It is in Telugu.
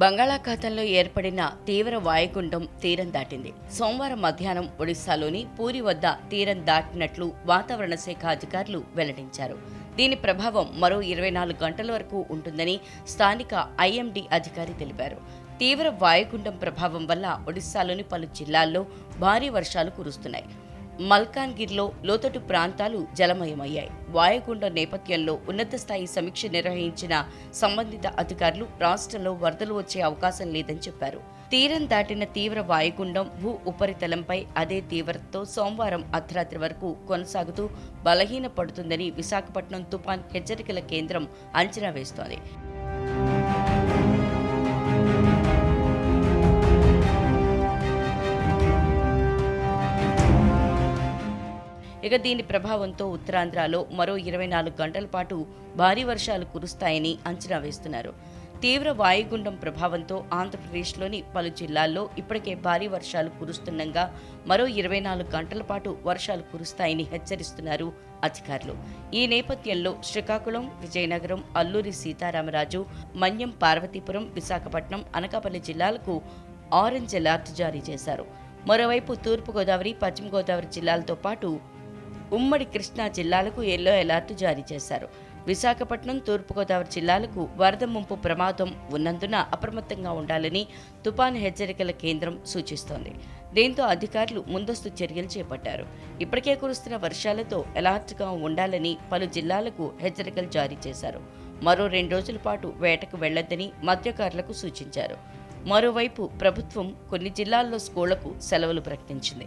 బంగాళాఖాతంలో ఏర్పడిన తీవ్ర వాయుగుండం తీరం దాటింది. సోమవారం మధ్యాహ్నం ఒడిశాలోని పూరి వద్ద తీరం దాటినట్లు వాతావరణ శాఖ అధికారులు వెల్లడించారు. దీని ప్రభావం మరో ఇరవై నాలుగు గంటల వరకు ఉంటుందని స్థానిక ఐఎండీ అధికారి తెలిపారు. తీవ్ర వాయుగుండం ప్రభావం వల్ల ఒడిశాలోని పలు జిల్లాల్లో భారీ వర్షాలు కురుస్తున్నాయి. మల్కాన్గిర్లో లోతట్టు ప్రాంతాలు జలమయమయ్యాయి. వాయుగుండం నేపథ్యంలో ఉన్నత స్థాయి సమీక్ష నిర్వహించిన సంబంధిత అధికారులు రాష్ట్రంలో వరదలు వచ్చే అవకాశం లేదని చెప్పారు. తీరం దాటిన తీవ్ర వాయుగుండం భూ ఉపరితలంపై అదే తీవ్రతతో సోమవారం అర్ధరాత్రి వరకు కొనసాగుతూ బలహీనపడుతుందని విశాఖపట్నం తుపాన్ హెచ్చరికల కేంద్రం అంచనా వేస్తోంది. ఇక దీని ప్రభావంతో ఉత్తరాంధ్రలో మరో ఇరవై నాలుగు గంటల పాటు భారీ వర్షాలు కురుస్తాయని అంచనా వేస్తున్నారు. తీవ్ర వాయుగుండం ప్రభావంతో ఆంధ్రప్రదేశ్లోని పలు జిల్లాల్లో ఇప్పటికే భారీ వర్షాలు కురుస్తుండగా మరో ఇరవై నాలుగు గంటల పాటు వర్షాలు కురుస్తాయని హెచ్చరిస్తున్నారు అధికారులు. ఈ నేపథ్యంలో శ్రీకాకుళం విజయనగరం అల్లూరి సీతారామరాజు మన్యం పార్వతీపురం విశాఖపట్నం అనకాపల్లి జిల్లాలకు ఆరెంజ్ అలర్ట్ జారీ చేశారు. మరోవైపు తూర్పుగోదావరి పశ్చిమ గోదావరి జిల్లాలతో పాటు ఉమ్మడి కృష్ణా జిల్లాలకు ఎల్లో అలర్ట్ జారీ చేశారు. విశాఖపట్నం తూర్పుగోదావరి జిల్లాలకు వరద ముంపు ప్రమాదం ఉన్నందున అప్రమత్తంగా ఉండాలని తుపాను హెచ్చరికల కేంద్రం సూచిస్తోంది. దీంతో అధికారులు ముందస్తు చర్యలు చేపట్టారు. ఇప్పటికే కురుస్తున్న వర్షాలతో అలర్ట్గా ఉండాలని పలు జిల్లాలకు హెచ్చరికలు జారీ చేశారు. మరో రెండు రోజుల పాటు వేటకు వెళ్ళొద్దని మత్స్యకారులకు సూచించారు. మరోవైపు ప్రభుత్వం కొన్ని జిల్లాల్లో స్కూళ్ళకు సెలవులు ప్రకటించింది.